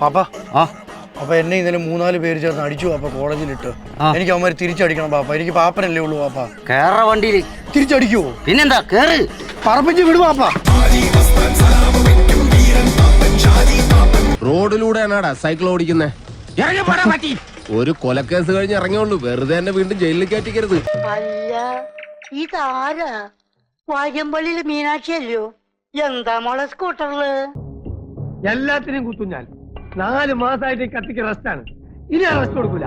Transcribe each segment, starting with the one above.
പാപ്പ ആ. അപ്പൊ എന്നെ ഇന്നലെ മൂന്നാൽ പേര് ചേർന്ന് അടിച്ചു പാപ്പ കോളേജിലിട്ട്. എനിക്ക് അവന്മാര് തിരിച്ചടിക്കണം പാപ്പ. എനിക്ക് പാപ്പനല്ലേ ഉള്ളൂ പാപ്പ. കേറ വണ്ടിയിൽ തിരിച്ചടിക്കുവോ? പിന്നെന്താ? കേറ്. പറപ്പിച്ച് വിടു പാപ്പ. റോഡിലൂടെ സൈക്കിൾ ഓടിക്കുന്നേ. ഒരു കൊലക്കേസ് കഴിഞ്ഞ് ഇറങ്ങിയുള്ളൂ. വെറുതെ എന്നെ വീണ്ടും ജയിലിൽ കയറ്റിക്കരുത്. അല്ല ഇതാരാ? വാര്യമ്പള്ളിയിലെ മീനാക്ഷി അല്ലയോ എന്താ മോളെ സ്കൂട്ടറിൽ? എല്ലാത്തിനും കുത്തും ഞാൻ. നാല് മാസമായിട്ട് കത്തിക്ക് റെസ്റ്റ് ആണ്. ഇനി റെസ്റ്റ് കൊടുക്കൂല.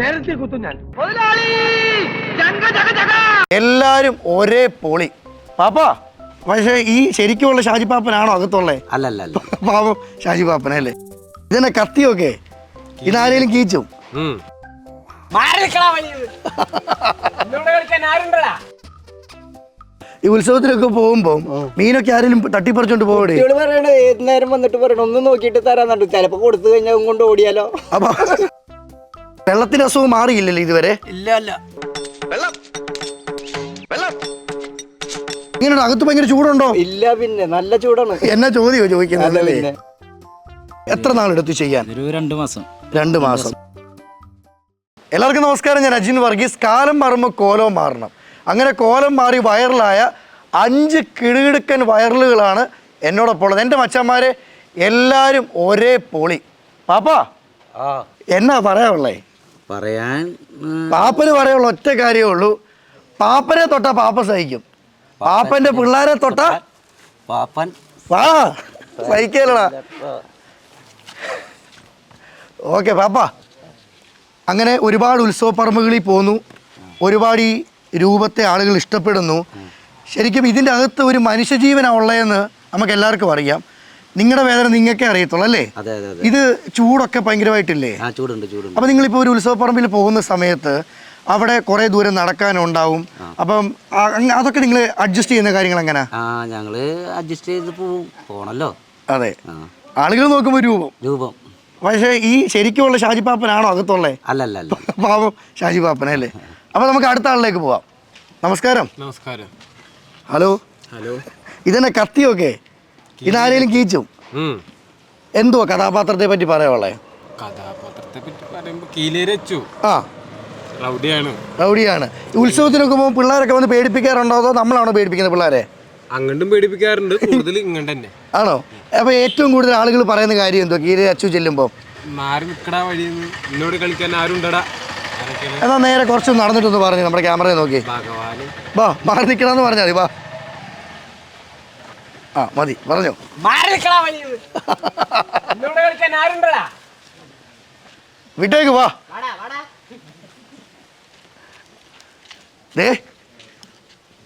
നേരത്തെ കുത്തും ഞാൻ. എല്ലാരും ഒരേ പൊളി. പാപ്പാ പക്ഷേ ഈ ശരിക്കുമുള്ള ഷാജി പാപ്പനാണോ അകത്തുള്ളേ? അല്ലല്ല അല്ല പാപം ഷാജി പാപ്പനല്ലേ? ഇതെന്നെ കത്തിയൊക്കെ ഇതാരേലും കീച്ചും? ഈ ഉത്സവത്തിലൊക്കെ പോകുമ്പോ മീനൊക്കെ ആരെങ്കിലും തട്ടിപ്പറിച്ചോണ്ട് പോകടേ പറയണ ഏത് നേരം വന്നിട്ട് പറയണം? ഒന്ന് നോക്കിയിട്ട് തരാന്നുണ്ട്. ചിലപ്പോ കൊടുത്തു കഴിഞ്ഞാൽ കൊണ്ട് ഓടിയാലോ? അപ്പൊ വെള്ളത്തിന്റെ അസുഖം മാറിയില്ലല്ലോ ഇതുവരെ? ഇല്ല അല്ല ഇങ്ങനെ അകത്ത് ഭയങ്കര ചൂടുണ്ടോ? ഇല്ല പിന്നെ. നല്ല ചൂടാണ്. എന്നാ ചോദ്യമോ ചോദിക്കുന്നത് എത്ര നാളെടുത്ത് ചെയ്യാൻ? രണ്ടു രണ്ട് മാസം. രണ്ട് മാസം. എല്ലാവർക്കും നമസ്കാരം. ഞാൻ അജിൻ വർഗീസ്. കാലം മാറുമ്പോൾ കോലം മാറണം. അങ്ങനെ കോലം മാറി വൈറലായ അഞ്ച് കിടുകിടുക്കൻ വൈറലുകളാണ് എന്നോടൊപ്പം ഉള്ളത് എന്റെ മച്ചന്മാരെ എല്ലാവരും ഒരേ പൊളി. പാപ്പാ എന്നാ പറയാവുള്ളേ പറയാൻ പാപ്പന് പറയാനുള്ള ഒറ്റ കാര്യമേ ഉള്ളൂ. പാപ്പനെ തൊട്ട പാപ്പ സഹിക്കും. പാപ്പന്റെ പിള്ളേരെ തൊട്ട പാപ്പൻ. വാ സഹിക്കലടാ. ഓക്കെ പാപ്പ. അങ്ങനെ ഒരുപാട് ഉത്സവ പറമ്പുകളിൽ പോന്നു. ഒരുപാട് ഈ രൂപത്തെ ആളുകൾ ഇഷ്ടപ്പെടുന്നു. ശരിക്കും ഇതിന്റെ അകത്ത് ഒരു മനുഷ്യജീവനാണ് ഉള്ളതെന്ന് നമുക്ക് എല്ലാവർക്കും അറിയാം. നിങ്ങളുടെ വേദന നിങ്ങൾക്കേ അറിയത്തുള്ളൂ അല്ലേ? ഇത് ചൂടൊക്കെ ഭയങ്കരമായിട്ടില്ലേ? അപ്പം നിങ്ങളിപ്പോൾ ഒരു ഉത്സവപ്പറമ്പിൽ പോകുന്ന സമയത്ത് അവിടെ കുറെ ദൂരം നടക്കാനുണ്ടാവും. അപ്പം അതൊക്കെ നിങ്ങൾ അഡ്ജസ്റ്റ് ചെയ്യുന്ന കാര്യങ്ങൾ എങ്ങനെ? ഞങ്ങൾ അഡ്ജസ്റ്റ് ചെയ്ത് പോണല്ലോ. അതെ. ആളുകൾ നോക്കുമ്പോൾ രൂപം. രൂപം. പക്ഷേ ഈ ശരിക്കുമുള്ള ഷാജി പാപ്പനാണോ അകത്തുള്ളേ? അല്ലല്ല അല്ല പാവം ഷാജി പാപ്പനല്ലേ അപ്പോൾ നമുക്ക് അടുത്ത ആളിലേക്ക് പോവാം. നമസ്കാരം. നമസ്കാരം. ഹലോ. ഹലോ. ഇതെന്നെ കത്തിയൊക്കെ. ഇതാരേലും കീച്ചും? എന്തോ കഥാപാത്രത്തെ പറ്റി പറയാനുള്ളേ കഥാപാത്രത്തെ പറ്റി പറയുമ്പോൾ കീലേരച്ചു ആ. റൗഡിയാണ്. റൗഡിയാണ്. ഉത്സവത്തിനൊക്കെ പോകുമ്പോൾ പിള്ളേരൊക്കെ വന്ന് പേടിപ്പിക്കാറുണ്ടോ അതോ നമ്മളാണോ പേടിപ്പിക്കുന്നത് പിള്ളേരെ? അങ്ങോട്ടും പേടിപ്പിക്കാറുണ്ട് കൂടുതൽ ഇങ്ങോട്ട് തന്നെ. ആണോ? അപ്പോൾ ഏറ്റവും കൂടുതൽ ആളുകൾ പറയുന്ന കാര്യം എന്തോ കീരെ അച്ചു ചെല്ലുമ്പോൾ മാറി നിൽക്കടാ വഴിയെന്ന്. എന്നോട് കളിക്കാൻ ആരും ഉണ്ടടാ ആരൊക്കെയാണ് എന്നാൽ നേരെ കുറച്ച് നടന്നിട്ടൊന്ന് പറഞ്ഞു നമ്മുടെ ക്യാമറയെ നോക്കി. ഭഗവാനും. വാ മാറി നിൽക്കണമെന്ന് പറഞ്ഞാൽ മതി വാ. ആ മതി പറഞ്ഞോ. വിട്ടേക്ക് വാ. ദേ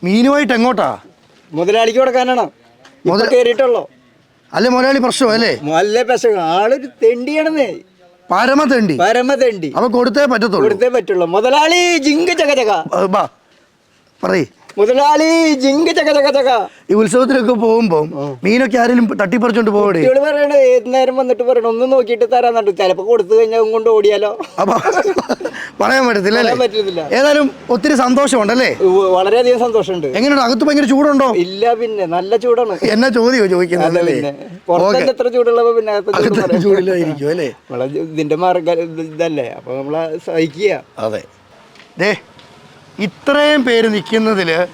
മീനുമായിട്ട് എങ്ങോട്ടാ? മുതലാളിക്ക് കൊടുക്കാനാണോ? മുതൽ കയറിയിട്ടുള്ളോ കേറിയിട്ടുള്ളോ? അല്ലേ മുതലാളി പ്രശ്നം അല്ലേ? നല്ല പെശ ആളൊരു തെണ്ടിയാണെന്നേ. പരമ തേണ്ടി അപ്പൊ കൊടുത്തേ പറ്റത്തുള്ളൂ. കൊടുത്തേ പറ്റുള്ളൂ. മുതലാളി ജിങ്ക് ചക ചക പറയ്. മുതലാളി ജിങ്ക് ചക ചക ചക ഈ ഉത്സവത്തിലൊക്കെ പോകുമ്പോ മീനൊക്കെ ആരെങ്കിലും തട്ടിപ്പറിച്ചോണ്ട് പോകടേ ഇവൾ പറയണേ ഏത് നേരം വന്നിട്ട് പറയണ? ഒന്ന് നോക്കിയിട്ട് തരാന്നുണ്ട് ചിലപ്പോ കൊടുത്തു കഴിഞ്ഞാൽ കൊണ്ട് ഓടിയാലോ? അപ്പൊ പറയാൻ പറ്റത്തില്ല ഏതായാലും ഒത്തിരി സന്തോഷമുണ്ടല്ലേ വളരെയധികം സന്തോഷമുണ്ട്. എങ്ങനെയുണ്ട്? അകത്ത് ഭയങ്കര ചൂടുണ്ടോ? ഇല്ല പിന്നെ നല്ല ചൂടാണ്. എന്നാ ചോദ്യോ ചോദിക്കുന്നത് പുറത്തന്നെ എത്ര ചൂടുള്ളപ്പോ പിന്നെ അകത്ത് ചൂട് അകത്ത് പറയാൻ ചൂടിലായിരിക്കും അല്ലേ? നമ്മളെ ഇതിന്റെ മാർഗ ഇതല്ലേ? അപ്പൊ നമ്മളെ സഹിക്കുക. അതെ. ദേ ഇത്രയും പേര് നിൽക്കുന്നതിൽ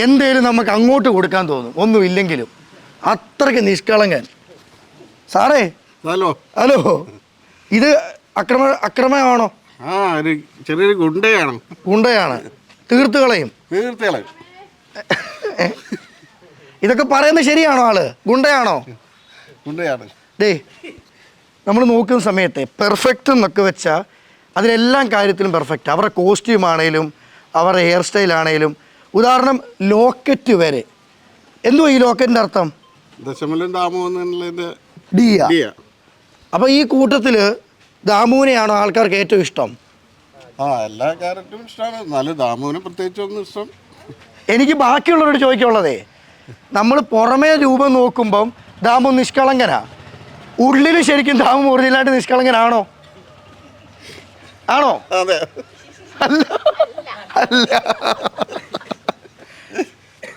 എന്തേലും നമുക്ക് അങ്ങോട്ട് കൊടുക്കാൻ തോന്നും. ഒന്നും ഇല്ലെങ്കിലും അത്രയ്ക്ക് നിഷ്കളങ്കൻ. സാറേ? ഹലോ. ഹലോ. ഇത് അക്രമ അക്രമമാണോ? ആ ഒരു ചെറിയൊരു ഗുണ്ടയാണ്. ഗുണ്ടയാണ്. തീർത്ത് കളയും തീർച്ചയായും ഇതൊക്കെ പറയുന്നത് ശരിയാണോ ആൾ? ഗുണ്ടയാണോ? ഗുണ്ടയാണ്. ദേ നമ്മൾ നോക്കുന്ന സമയത്തെ പെർഫെക്റ്റ് എന്നൊക്കെ വെച്ചാൽ അതിലെല്ലാം കാര്യത്തിലും പെർഫെക്റ്റ് അവരുടെ കോസ്റ്റ്യൂം ആണേലും അവരുടെ ഹെയർ സ്റ്റൈൽ ആണെങ്കിലും ഉദാഹരണം ലോക്കറ്റ് വരെ. എന്തുവാ ഈ ലോക്കറ്റിന്റെ അർത്ഥം? ദശമലം ദാമോ ഡിയ. അപ്പോൾ ഈ കൂട്ടത്തിൽ ദാമുവിനെയാണോ ആൾക്കാർക്ക് ഏറ്റവും ഇഷ്ടം? ആ എല്ലാ ക്യാരക്ടറും ഇഷ്ടമാണ് എന്നാലും ദാമുവിനെ പ്രത്യേകിച്ച് ഇഷ്ടം. എനിക്ക് ബാക്കിയുള്ളവരോട് ചോദിക്കാനുള്ളതേ. നമ്മൾ പുറമേ രൂപം നോക്കുമ്പം ദാമു നിഷ്കളങ്കനാ. ഉള്ളിൽ ശരിക്കും ദാമു ഒറിജിനലായിട്ട് നിഷ്കളങ്കനാണോ? ആണോ? അതെ. അല്ല. അല്ല.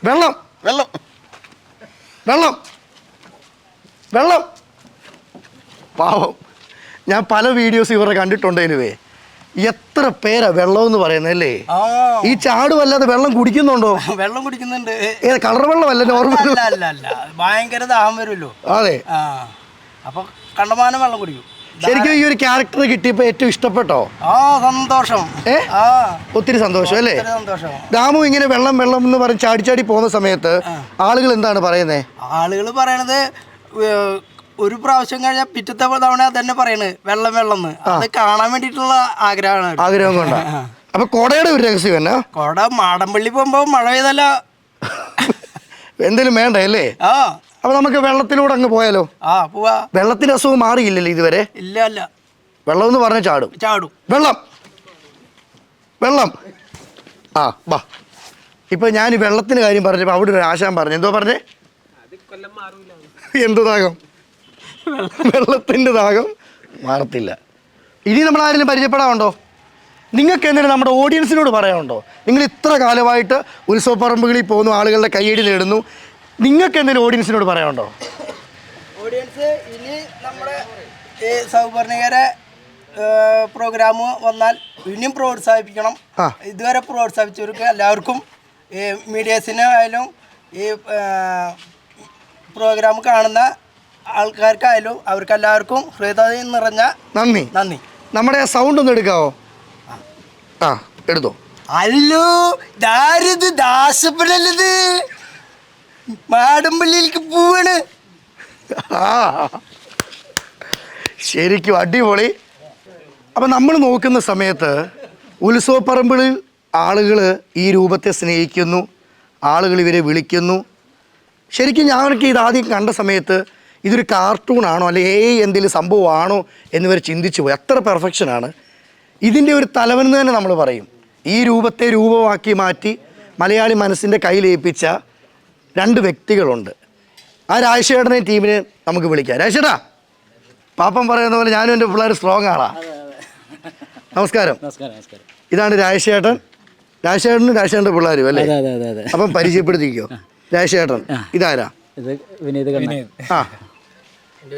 വെള്ളം. വെള്ളം. വെള്ളം. വെള്ളം. പാവം. ഞാൻ പല വീഡിയോസ് ഇവരെ കണ്ടിട്ടുണ്ട് എനിവേ എത്ര പേരാ വെള്ളം എന്ന് പറയുന്നത് അല്ലേ? ഈ ചാടുവല്ലാതെ വെള്ളം കുടിക്കുന്നുണ്ടോ? വെള്ളം കുടിക്കുന്നുണ്ട്. കളർ നോർമൽ അല്ല നോർമൽ ഭയങ്കര ദാഹം വരുമല്ലോ. അതെ. അപ്പൊ കണ്ടമാനം വെള്ളം കുടിക്കും. ശരിക്കും ഈ ഒരു ക്യാരക്ടർ കിട്ടിയപ്പോ ഏറ്റവും ഇഷ്ടപ്പെട്ടോ? ആ സന്തോഷം. ഏ? ഒത്തിരി സന്തോഷം അല്ലേ? രാമു ദാമു ഇങ്ങനെ വെള്ളം വെള്ളം എന്ന് പറഞ്ഞ് ചാടി ചാടി പോകുന്ന സമയത്ത് ആളുകൾ എന്താണ് പറയുന്നത് ആളുകൾ പറയണത് ഒരു പ്രാവശ്യം കഴിഞ്ഞാൽ പിറ്റത്തെ തവണ തന്നെ പറയണത് വെള്ളം വെള്ളം അത് കാണാൻ വേണ്ടിട്ടുള്ള ആഗ്രഹമാണ് ആഗ്രഹം കൊണ്ട. അപ്പൊ കൊടയുടെ ഒരു രഹസ്യം എന്നാ? കൊട മാടമ്പള്ളി പോകുമ്പോ മഴ പെയ്തല്ല എന്തേലും വേണ്ട അല്ലേ? ആ. അപ്പൊ നമുക്ക് വെള്ളത്തിലൂടെ അങ്ങ് പോയാലോ? ആ പോവാ. വെള്ളത്തിന്റെ അസുഖം മാറിയില്ലല്ലോ ഇതുവരെ? ഇല്ല വെള്ളം എന്ന് പറഞ്ഞ ചാടും. ചാടും. വെള്ളം. വെള്ളം. ആ വാ. ഇപ്പൊ ഞാൻ വെള്ളത്തിന്റെ കാര്യം പറഞ്ഞപ്പോ അവിടെ ഒരു ആശാൻ പറഞ്ഞു. എന്തോ പറഞ്ഞേ? എന്ത് ദാഹം? വെള്ളത്തിന്റെ ദാഹം? മാറത്തില്ല. ഇനി നമ്മൾ ആരെങ്കിലും പരിചയപ്പെടാറുണ്ടോ നിങ്ങൾക്ക് എന്തെങ്കിലും നമ്മുടെ ഓഡിയൻസിനോട് പറയാനുണ്ടോ? നിങ്ങൾ ഇത്ര കാലമായിട്ട് ഉത്സവപ്പറമ്പുകളിൽ പോകുന്നു ആളുകളുടെ കയ്യടി നേടുന്നു നിങ്ങൾക്ക് എന്തെങ്കിലും ഓഡിയൻസിനോട് പറയാനുണ്ടോ? ഓഡിയൻസ് ഇനി നമ്മുടെ ഈ സൗപർണികരെ പ്രോഗ്രാം വന്നാൽ ഇനിയും പ്രോത്സാഹിപ്പിക്കണം. ഇതുവരെ പ്രോത്സാഹിപ്പിച്ചവർക്ക് എല്ലാവർക്കും ഈ മീഡിയസിന് ആയാലും ഈ പ്രോഗ്രാം കാണുന്ന ആൾക്കാർക്കായാലും അവർക്കെല്ലാവർക്കും ഹൃദയം നിറഞ്ഞ നന്ദി. നന്ദി. നമ്മുടെ സൗണ്ട് ഒന്ന് എടുക്കാവോ? ആ. എടുത്തോ. അല്ലോ ദാരിത് ദാസപ്പെടല്ലത് മാടമ്പള്ളിയിലേക്ക് പോവാണ്. ആ. ശരിക്കും അടിപൊളി. അപ്പം നമ്മൾ നോക്കുന്ന സമയത്ത് ഉത്സവപ്പറമ്പിളിൽ ആളുകൾ ഈ രൂപത്തെ സ്നേഹിക്കുന്നു. ആളുകൾ ഇവരെ വിളിക്കുന്നു. ശരിക്കും ഞങ്ങൾക്ക് ഇതാദ്യം കണ്ട സമയത്ത് ഇതൊരു കാർട്ടൂണാണോ അല്ലെ ഏ എന്തെങ്കിലും സംഭവമാണോ എന്നിവർ ചിന്തിച്ചു പോയി. അത്ര പെർഫെക്ഷനാണ് ഇതിന്റെ ഒരു തലവൻ തന്നെ നമ്മൾ പറയും. ഈ രൂപത്തെ രൂപമാക്കി മാറ്റി മലയാളി മനസ്സിന്റെ കയ്യിലേൽപ്പിച്ച രണ്ട് വ്യക്തികളുണ്ട്. ആ രാജശേഖരനെ ടീമിന് നമുക്ക് വിളിക്കാം. രാജേട്ടാ പാപ്പം പറയുന്ന പോലെ ഞാനും എന്റെ പിള്ളേർ സ്ട്രോങ് ആളാ നമസ്കാരം. നമസ്കാരം നമസ്കാരം. ഇതാണ് രാജശേഖരൻ. രാജശേഖരനും രാജശേഖരന്റെ പിള്ളേരും അല്ലേ? അതെ അതെ അതെ അതെ. അപ്പം പരിചയപ്പെടുത്തിക്കോ. രാജശേഖരൻ ഇതാരാ? ഇത് വിനീത് കണ്ണ ആ.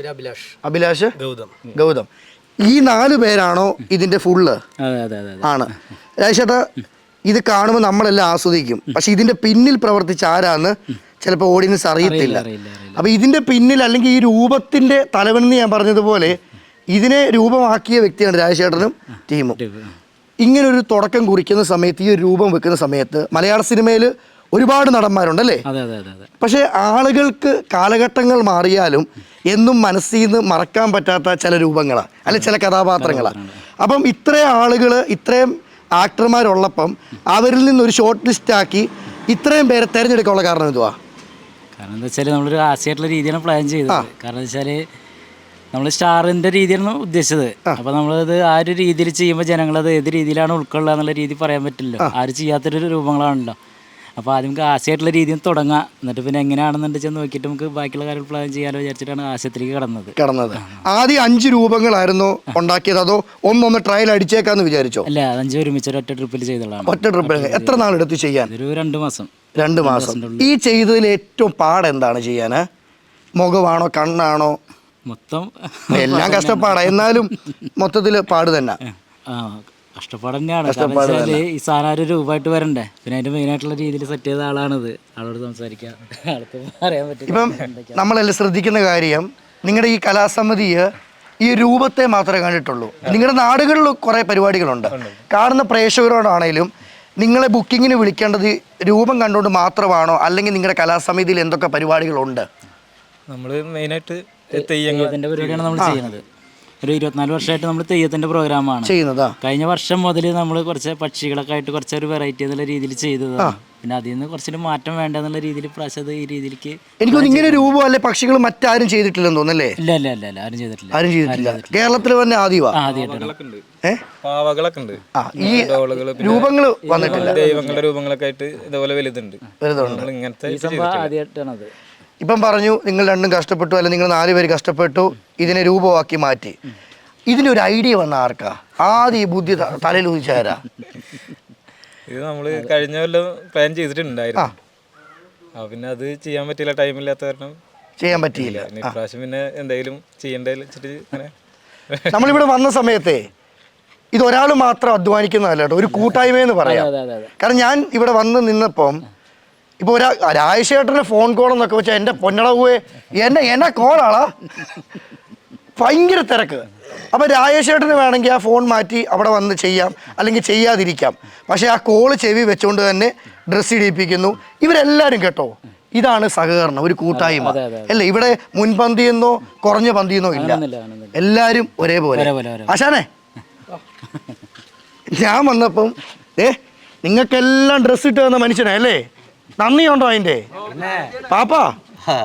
അഭിലാഷ്. അഭിലാഷ്? ഗൗതം. ഗൗതം. ഈ നാല് പേരാണോ ഇതിന്റെ ഫുള്ള് അതെ അതെ അതെ അതെ. ആണ്. രാജേഷേട്ടാ ഇത് കാണുമ്പോൾ നമ്മളെല്ലാം ആസ്വദിക്കും. പക്ഷെ ഇതിന്റെ പിന്നിൽ പ്രവർത്തിച്ച ആരാന്ന് ചിലപ്പോൾ ഓഡിയൻസ് അറിയത്തില്ല. അപ്പൊ ഇതിന്റെ പിന്നിൽ അല്ലെങ്കിൽ ഈ രൂപത്തിന്റെ തലവെന്ന് ഞാൻ പറഞ്ഞതുപോലെ ഇതിനെ രൂപമാക്കിയ വ്യക്തിയാണ് രാജശേഖരനും ടീമും. ഇങ്ങനൊരു തുടക്കം കുറിക്കുന്ന സമയത്ത് ഈ ഒരു രൂപം വെക്കുന്ന സമയത്ത് മലയാള സിനിമയിൽ ഒരുപാട് നടന്മാരുണ്ട് അല്ലേ? പക്ഷേ ആളുകൾക്ക് കാലഘട്ടങ്ങൾ മാറിയാലും എന്നും മനസ്സിൽ നിന്ന് മറക്കാൻ പറ്റാത്ത ചില രൂപങ്ങളാണ് അല്ലെ ചില കഥാപാത്രങ്ങളാണ് അപ്പം ഇത്രയും ആളുകൾ ഇത്രയും ആക്ടർമാരുള്ളപ്പം അവരിൽ നിന്നൊരു ഷോർട്ട് ലിസ്റ്റ് ആക്കി ഇത്രയും പേരെ തിരഞ്ഞെടുക്കാനുള്ള കാരണം എന്തുവാ? കാരണം എന്താ വെച്ചാൽ നമ്മളൊരു ആസിയായിട്ടുള്ള രീതിയാണ് പ്ലാൻ ചെയ്തത്. കാരണം വെച്ചാൽ നമ്മൾ സ്റ്റാറിന്റെ രീതിയാണ് ഉദ്ദേശിച്ചത്. അപ്പോൾ നമ്മളത് ആ ഒരു രീതിയിൽ ചെയ്യുമ്പോൾ ജനങ്ങളത് ഏത് രീതിയിലാണ് ഉൾക്കൊള്ളുക എന്നുള്ള രീതി പറയാൻ പറ്റില്ല ആരും ചെയ്യാത്തൊരു രൂപങ്ങളാണല്ലോ. അപ്പോൾ ആദ്യം നമുക്ക് ആശയമായിട്ടുള്ള രീതിയിൽ തുടങ്ങാം. എന്നിട്ട് പിന്നെ എങ്ങനെയാണെന്നുണ്ടെന്ന് നോക്കിയിട്ട് നമുക്ക് ബാക്കിയുള്ള കാര്യങ്ങൾ പ്ലാൻ ചെയ്യാലോ വിചാരിച്ചിട്ടാണ് ആശയത്തിലേക്ക് കടന്നത്. കടന്നത്. ആദ്യം അഞ്ച് രൂപങ്ങളായിരുന്നു ഉണ്ടാക്കിയത്. അതോ ഒന്നൊന്ന് ട്രയൽ അടിച്ചേക്കാന്ന് വിചാരിച്ചോ? അല്ല അഞ്ച് ഒരുമിച്ച് ഒറ്റ ട്രിപ്പിൽ ചെയ്തതാണ്. ഒറ്റ ട്രിപ്പിൽ എത്ര നാളെടുത്ത് ചെയ്യാൻ? ഒരു രണ്ട് മാസം. രണ്ട് മാസം. ഈ ചെയ്തതിൽ ഏറ്റവും പാട് എന്താണ് ചെയ്യാൻ മുഖമാണോ കണ്ണാണോ? മൊത്തം എല്ലാം കഷ്ടപ്പാടാ. എന്നാലും മൊത്തത്തിൽ പാട് തന്നെ. കഷ്ടപ്പാട് തന്നെയാണ് ഈ സാധനം ഒരു രൂപമായിട്ട് വരണ്ടേ. പിന്നെ അതിന്റെ മെയിൻ ആയിട്ടുള്ള രീതിയിൽ സെറ്റ് ചെയ്ത ആളാണിത്. ആളോട് സംസാരിക്കാം. ആൾക്ക് പറയാൻ ഇപ്പം നമ്മളെല്ലാം ശ്രദ്ധിക്കുന്ന കാര്യം നിങ്ങളുടെ ഈ കലാസമിതിയെ ഈ രൂപത്തെ മാത്രമേ കണ്ടിട്ടുള്ളൂ. നിങ്ങളുടെ നാടുകളിൽ കുറേ പരിപാടികളുണ്ട്. കാണുന്ന പ്രേക്ഷകരോടാണേലും നിങ്ങളെ ബുക്കിങ്ങിന് വിളിക്കേണ്ടത് രൂപം കണ്ടുകൊണ്ട് മാത്രമാണോ? അല്ലെങ്കിൽ നിങ്ങളുടെ കലാസമിതിയിൽ എന്തൊക്കെ പരിപാടികളുണ്ട്? നമ്മൾ മെയിനായിട്ട് തെയ്യങ്ങൾ പരിപാടിയാണ് നമ്മൾ ചെയ്യുന്നത്. ഒരു ഇരുപത്തിനാല് വർഷമായിട്ട് നമ്മൾ തെയ്യത്തിന്റെ പ്രോഗ്രാമാണ് ചെയ്യുന്നതാ? കഴിഞ്ഞ വർഷം മുതൽ നമ്മൾ കുറച്ച് പക്ഷികളൊക്കെ ആയിട്ട് കുറച്ച് ഒരു വെറൈറ്റി എന്നുള്ള രീതിയിൽ ചെയ്തതാണ്. പിന്നെ അതിൽ നിന്ന് കുറച്ചൊരു മാറ്റം വേണ്ട എന്നുള്ള രീതിയിൽ പ്രാവശ്യം ഈ രീതിയിലേക്ക് എനിക്ക് ഇങ്ങനെ രൂപം അല്ലെ പക്ഷികൾ മറ്റാരും ചെയ്തിട്ടില്ലെന്ന് തോന്നല്ലേ ഇല്ല ഇല്ല ഇല്ല ആരും ചെയ്തിട്ടില്ല. ആരും ചെയ്തിട്ടില്ല. കേരളത്തിൽ തന്നെ ആദ്യമാണ് പാവകളൊക്കെ ഉണ്ട്. ഈ രൂപങ്ങൾ വന്നിട്ടില്ല. ദൈവങ്ങളുടെ രൂപങ്ങളൊക്കെ ആയിട്ട് ഇതുപോലെ വലുതുണ്ട്. ഇങ്ങനത്തെ ഇപ്പം പറഞ്ഞു നിങ്ങൾ രണ്ടും കഷ്ടപ്പെട്ടു അല്ലെങ്കിൽ നിങ്ങൾ നാല് പേര് കഷ്ടപ്പെട്ടു ഇതിനെ രൂപമാക്കി മാറ്റി. ഇതിനൊരു ഐഡിയ വന്ന ആർക്കാ? ആദ്യം ഈ ബുദ്ധി തലയിൽ ഉദിച്ചാരാ ഇത് നമ്മൾ കഴിഞ്ഞ കൊല്ലം പ്ലാൻ ചെയ്തിട്ടുണ്ടായിരുന്നു. ആ. പിന്നെ അത് ചെയ്യാൻ പറ്റില്ല ടൈമില്ലാത്ത കാരണം. ചെയ്യാൻ പറ്റിയില്ല. ഇപ്രാവശ്യം പിന്നെ എന്തെങ്കിലും ചെയ്യണ്ടേ വെച്ചിട്ട് ഇങ്ങനെ നമ്മളിവിടെ വന്ന സമയത്തെ ഇത് ഒരാൾ മാത്രം അധ്വാനിക്കുന്നതല്ല കേട്ടോ ഒരു കൂട്ടായ്മയെന്ന് പറയാം. കാരണം ഞാൻ ഇവിടെ വന്ന് നിന്നപ്പം ഇപ്പോൾ ഒരാ രാജശേഖരന്റെ ഫോൺ കോൾ എന്നൊക്കെ വെച്ചാൽ എന്റെ പൊന്നളവുവേ എന്നെ എന്നെ കോളാളാ ഭയങ്കര തിരക്ക്. അപ്പോൾ രാജേഷേട്ടന് വേണമെങ്കിൽ ആ ഫോൺ മാറ്റി അവിടെ വന്ന് ചെയ്യാം. അല്ലെങ്കിൽ ചെയ്യാതിരിക്കാം. പക്ഷേ ആ കോൾ ചെവി വെച്ചുകൊണ്ട് തന്നെ ഡ്രസ്സ് ഇടിപ്പിക്കുന്നു. ഇവരെല്ലാവരും കേട്ടോ ഇതാണ് സഹകരണം ഒരു കൂട്ടായ്മ. അല്ലേ? ഇവിടെ മുൻപന്തിയെന്നോ കുറഞ്ഞ പന്തിയെന്നോ ഇല്ല. എല്ലാവരും ഒരേപോലെ. ആശാനേ ഒരേപോലെ. ആശാനെ ഞാൻ വന്നപ്പം ഏ നിങ്ങൾക്കെല്ലാം ഡ്രസ്സ് ഇട്ട് തന്ന മനുഷ്യനെ അല്ലേ? നന്ദിയുണ്ടോ അതിന്റെ പാപ്പ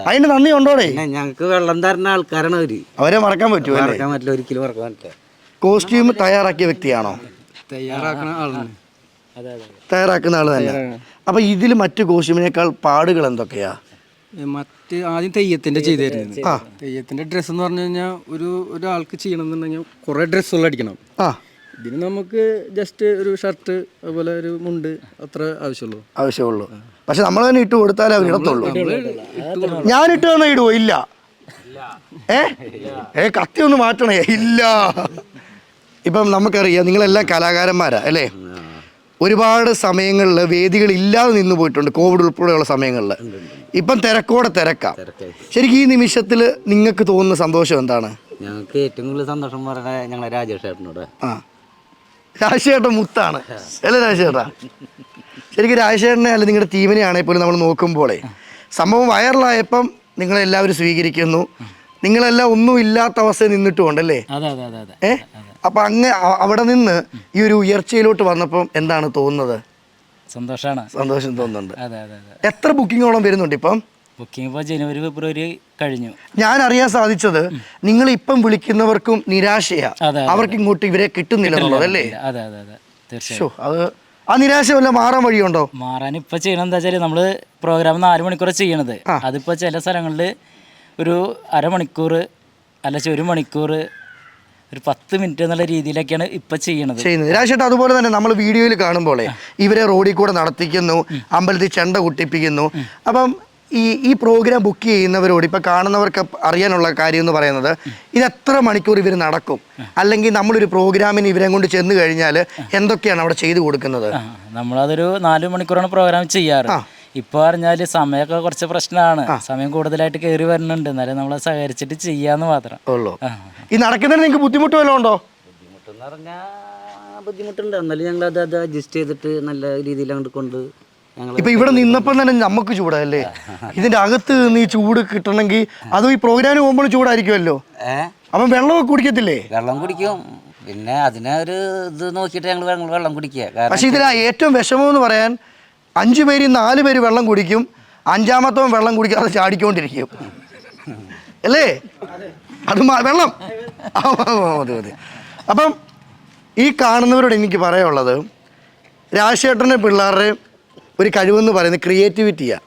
അതിന്റെ നന്ദി ഉണ്ടോടേ ഞങ്ങൾക്ക് വെള്ളം തരുന്ന ആൾക്കാരാണ് അവർ. അവരെ മറക്കാൻ പറ്റുമോ മറക്കാൻ പറ്റില്ല ഒരിക്കലും മറക്കാൻ പറ്റില്ല. കോസ്റ്റ്യൂം തയ്യാറാക്കിയ വ്യക്തിയാണോ? തയ്യാറാക്കുന്ന ആളാണ്. തയ്യാറാക്കുന്ന ആൾ തന്നെ. അപ്പൊ ഇതിൽ മറ്റു കോസ്റ്റ്യൂമിനേക്കാൾ പാടുകൾ എന്തൊക്കെയാ? മറ്റ് ആദ്യം തെയ്യത്തിന്റെ ചെയ്തായിരുന്നു. തെയ്യത്തിന്റെ ഡ്രസ്സ് എന്ന് പറഞ്ഞു കഴിഞ്ഞാൽ ഒരു ഒരാൾക്ക് ചെയ്യണമെന്നുണ്ടെങ്കിൽ കുറെ ഡ്രസ്സുകൾ അടിക്കണം. ആ. ഇതിന് നമുക്ക് ജസ്റ്റ് ഒരു ഷർട്ട് അതുപോലെ ഒരു മുണ്ട് അത്ര ആവശ്യമുള്ളൂ. ആവശ്യമുള്ളൂ. പക്ഷെ നമ്മൾ തന്നെ ഇട്ട് കൊടുത്താലേ അവർ ഇടത്തുള്ളൂ. ഞാൻ ഇട്ട് തന്നെ ഇടുവോ? ഇല്ല. ഏ? ഏ കത്തി ഒന്ന് മാറ്റണേ. ഇല്ല. ഇപ്പം നമുക്കറിയാം നിങ്ങളെല്ലാം കലാകാരന്മാരാ അല്ലേ? ഒരുപാട് സമയങ്ങളിൽ വേദികൾ ഇല്ലാതെ നിന്ന് പോയിട്ടുണ്ട് കോവിഡ് ഉൾപ്പെടെയുള്ള സമയങ്ങളിൽ ഇപ്പം തിരക്കോടെ തിരക്കാം. ശരിക്കും ഈ നിമിഷത്തിൽ നിങ്ങൾക്ക് തോന്നുന്ന സന്തോഷം എന്താണ്? ഞങ്ങൾക്ക് ഏറ്റവും കൂടുതൽ സന്തോഷം പറഞ്ഞ ഞങ്ങളെ രാജേഷ് ചേട്ടനോട് ആ. രാജശേഖരൻ മുത്താണ്. അല്ലേ രാജശേഖര ശരിക്കും രാജശേഖരനെ അല്ല നിങ്ങളുടെ ടീമിനെ ആണെങ്കിൽ പോലും നമ്മൾ നോക്കുമ്പോഴേ സംഭവം വൈറലായപ്പം നിങ്ങളെല്ലാവരും സ്വീകരിക്കുന്നു. നിങ്ങളെല്ലാം ഒന്നും ഇല്ലാത്ത അവസ്ഥയിൽ അതെ ഏ? അപ്പൊ അങ്ങ് അവിടെ നിന്ന് ഈ ഒരു ഉയർച്ചയിലോട്ട് വന്നപ്പം എന്താണ് തോന്നുന്നത്? സന്തോഷമാണ് സന്തോഷം തോന്നുന്നുണ്ട്. എത്ര ബുക്കിങ്ങോളം വരുന്നുണ്ട് ഇപ്പം? ബുക്കിംഗ് ഇപ്പോൾ ജനുവരി ഫെബ്രുവരി കഴിഞ്ഞു. ഞാൻ അറിയാൻ സാധിച്ചത് നിങ്ങൾ ഇപ്പം വിളിക്കുന്നവർക്കും നിരാശയാ. അവർക്ക് ഇങ്ങോട്ട് ഇവരെ കിട്ടുന്നില്ല അതെ അതെ അതെ. തീർച്ചയായും. ഷോ അത് ആ നിരാശ വല്ല മാറാൻ വഴിയുണ്ടോ? മാറാൻ ഇപ്പൊ ചെയ്യണം എന്താ വെച്ചാൽ നമ്മൾ പ്രോഗ്രാം നാല് മണിക്കൂർ ചെയ്യണത്. അതിപ്പോ ചില സ്ഥലങ്ങളിൽ ഒരു അരമണിക്കൂർ അല്ല ഒരു മണിക്കൂർ ഒരു പത്ത് മിനിറ്റ് എന്നുള്ള രീതിയിലൊക്കെയാണ് ഇപ്പൊ ചെയ്യണത്. ചെയ്യുന്നത്. രാജേട്ടാ അതുപോലെ തന്നെ നമ്മൾ വീഡിയോയിൽ കാണുമ്പോഴേ ഇവരെ റോഡിൽ കൂടെ നടത്തിക്കുന്നു അമ്പലത്തിൽ ചെണ്ട കുട്ടിപ്പിക്കുന്നു. അപ്പം ഈ ഈ പ്രോഗ്രാം ബുക്ക് ചെയ്യുന്നവരോട് ഇപ്പം കാണുന്നവർക്ക് അറിയാനുള്ള കാര്യം എന്ന് പറയുന്നത് ഇത് എത്ര മണിക്കൂർ ഇവർ നടക്കും? അല്ലെങ്കിൽ നമ്മളൊരു പ്രോഗ്രാമിന് ഇവരെ കൊണ്ട് ചെന്ന് കഴിഞ്ഞാൽ എന്തൊക്കെയാണ് അവിടെ ചെയ്തു കൊടുക്കുന്നത്? നമ്മളതൊരു നാല് മണിക്കൂറാണ് പ്രോഗ്രാം ചെയ്യാറ്. ഇപ്പൊ പറഞ്ഞാൽ സമയമൊക്കെ കുറച്ച് പ്രശ്നമാണ്. സമയം കൂടുതലായിട്ട് കയറി വരുന്നുണ്ട് എന്നാലും നമ്മളെ സഹകരിച്ചിട്ട് ചെയ്യാന്ന് മാത്രം. ഉള്ളൂ. ഈ നടക്കുന്നതിന് നിങ്ങൾക്ക് ബുദ്ധിമുട്ട് വല്ലതും ഉണ്ടോ? ബുദ്ധിമുട്ടെന്ന് പറഞ്ഞാൽ ബുദ്ധിമുട്ടുണ്ട്. എന്നാലും ഞങ്ങൾ അത് അത് അഡ്ജസ്റ്റ് ചെയ്തിട്ട് നല്ല രീതിയിൽ അങ്ങോട്ട് കൊണ്ട് ഇപ്പൊ ഇവിടെ നിന്നപ്പം തന്നെ നമുക്ക് ചൂടല്ലേ ഇതിന്റെ അകത്ത് നിന്ന് ഈ ചൂട് കിട്ടണമെങ്കിൽ അതും ഈ പ്രോഗ്രാമിന് പോകുമ്പോൾ ചൂടായിരിക്കുമല്ലോ? അപ്പം വെള്ളമൊക്കെ കുടിക്കത്തില്ലേ? വെള്ളം കുടിക്കും. പിന്നെ അതിനെ ഒരു ഇത് നോക്കിയിട്ട് ഞങ്ങൾ വെള്ളം കുടിക്കുക. പക്ഷെ ഇതിന് ഏറ്റവും വിഷമം എന്ന് പറയാൻ അഞ്ചു പേര് നാല് പേര് വെള്ളം കുടിക്കും അഞ്ചാമത്തവൻ വെള്ളം കുടിക്കാതെ ചാടിക്കൊണ്ടിരിക്കും. അല്ലേ? അത് വെള്ളം. അതെ മതി അപ്പം ഈ കാണുന്നവരോട് എനിക്ക് പറയാനുള്ളത് രാജശേഖരന്റെ പിള്ളേരുടെ ഒരു കഴിവെന്ന് പറയുന്നത് ക്രിയേറ്റിവിറ്റിയാണ്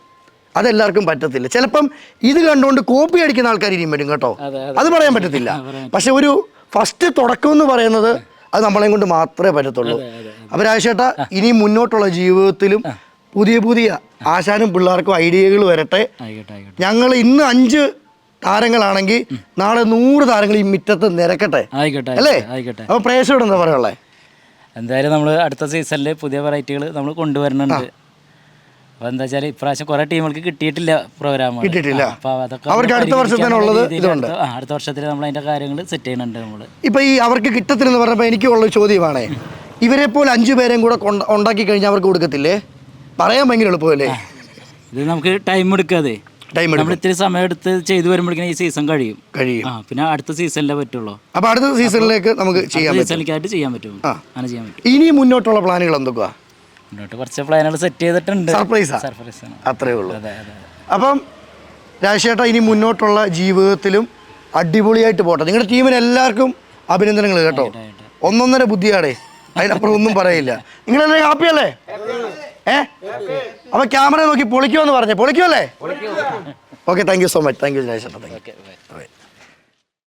അതെല്ലാവർക്കും പറ്റത്തില്ല. ചിലപ്പം ഇത് കണ്ടുകൊണ്ട് കോപ്പി അടിക്കുന്ന ആൾക്കാർ ഇനിയും വരും കേട്ടോ. അത് പറയാൻ പറ്റത്തില്ല. പക്ഷെ ഒരു ഫസ്റ്റ് തുടക്കം എന്ന് പറയുന്നത് അത് നമ്മളെയും കൊണ്ട് മാത്രമേ പറ്റത്തുള്ളൂ. അപ്പം രാജേഷേട്ട ഇനി മുന്നോട്ടുള്ള ജീവിതത്തിലും പുതിയ പുതിയ ആശാനും പിള്ളേർക്കും ഐഡിയകൾ വരട്ടെ. ഞങ്ങൾ ഇന്ന് അഞ്ച് താരങ്ങളാണെങ്കിൽ നാളെ നൂറ് താരങ്ങൾ ഈ മുറ്റത്ത് നിരക്കട്ടെ. ആയിക്കോട്ടെ അല്ലേ? ആയിക്കോട്ടെ അപ്പോൾ പ്രേക്ഷകരോട് എന്താ പറയാനുള്ളത് എന്തായാലും നമ്മൾ അടുത്ത സീസണിൽ പുതിയ വെറൈറ്റികൾ നമ്മൾ കൊണ്ടുവരുന്നുണ്ട് അപ്പോൾ എന്താ വെച്ചാൽ ഇപ്രാവശ്യം കുറേ ടീമുകൾക്ക് കിട്ടിയിട്ടില്ല പ്രോഗ്രാം കിട്ടിയിട്ടില്ല. അപ്പോൾ അതൊക്കെ അവർക്ക് അടുത്ത വർഷത്തേനുള്ളത് ഇതുണ്ട്. ആ അടുത്ത വർഷത്തിൽ നമ്മൾ അതിന്റെ കാര്യങ്ങൾ സെറ്റ് ചെയ്യുന്നുണ്ട് നമ്മൾ ഇപ്പൊ ഈ അവർക്ക് കിട്ടത്തില്ലെന്ന് പറഞ്ഞപ്പോൾ എനിക്കുള്ള ഉള്ള ചോദ്യമാണേ. ഇവരെ പോലെ അഞ്ചു പേരെയും കൂടെ ഉണ്ടാക്കി കഴിഞ്ഞാൽ അവർക്ക് കൊടുക്കത്തില്ലേ? പറയാൻ ഭയങ്കര എളുപ്പമല്ലേ? ഇത് നമുക്ക് ടൈം എടുക്കാതെ ടൈം നമ്മൾ ഇത്തിരി സമയം എടുത്ത് ചെയ്തു വരുമ്പോഴേക്കും ഈ സീസൺ കഴിയും. കഴിയും. ആ പിന്നെ അടുത്ത സീസണിലെ പറ്റുള്ളൂ. അപ്പൊ അടുത്ത സീസണിലേക്ക് നമുക്ക് ചെയ്യാൻ സീസണിലേക്കായിട്ട് ചെയ്യാൻ പറ്റും. അങ്ങനെ ചെയ്യാൻ പറ്റും. ഇനി മുന്നോട്ടുള്ള പ്ലാനുകൾ എന്തൊക്കെയാ? മുന്നോട്ട് കുറച്ച് പ്ലാനുകൾ സെറ്റ് ചെയ്തിട്ടുണ്ട്. സർപ്രൈസാ സർപ്രൈസ് ആണ്. അത്രേ ഉള്ളൂ. അതെ അതെ അപ്പം രാജേഷേട്ട ഇനി മുന്നോട്ടുള്ള ജീവിതത്തിലും അടിപൊളിയായിട്ട് പോട്ടെ. നിങ്ങളുടെ ടീമിന് എല്ലാവർക്കും അഭിനന്ദനങ്ങൾ കേട്ടോ. ഒന്നൊന്നര ബുദ്ധിയാടേ. അതിനപ്പുറം ഒന്നും പറയില്ല. നിങ്ങളെല്ലാം ഹാപ്പിയല്ലേ ഏ? അപ്പൊ ക്യാമറ നോക്കി പൊളിക്കുമെന്ന് പറഞ്ഞേ. പൊളിക്കുമല്ലേ okay thank you so much thank you രാജേഷേട്ട. Thank you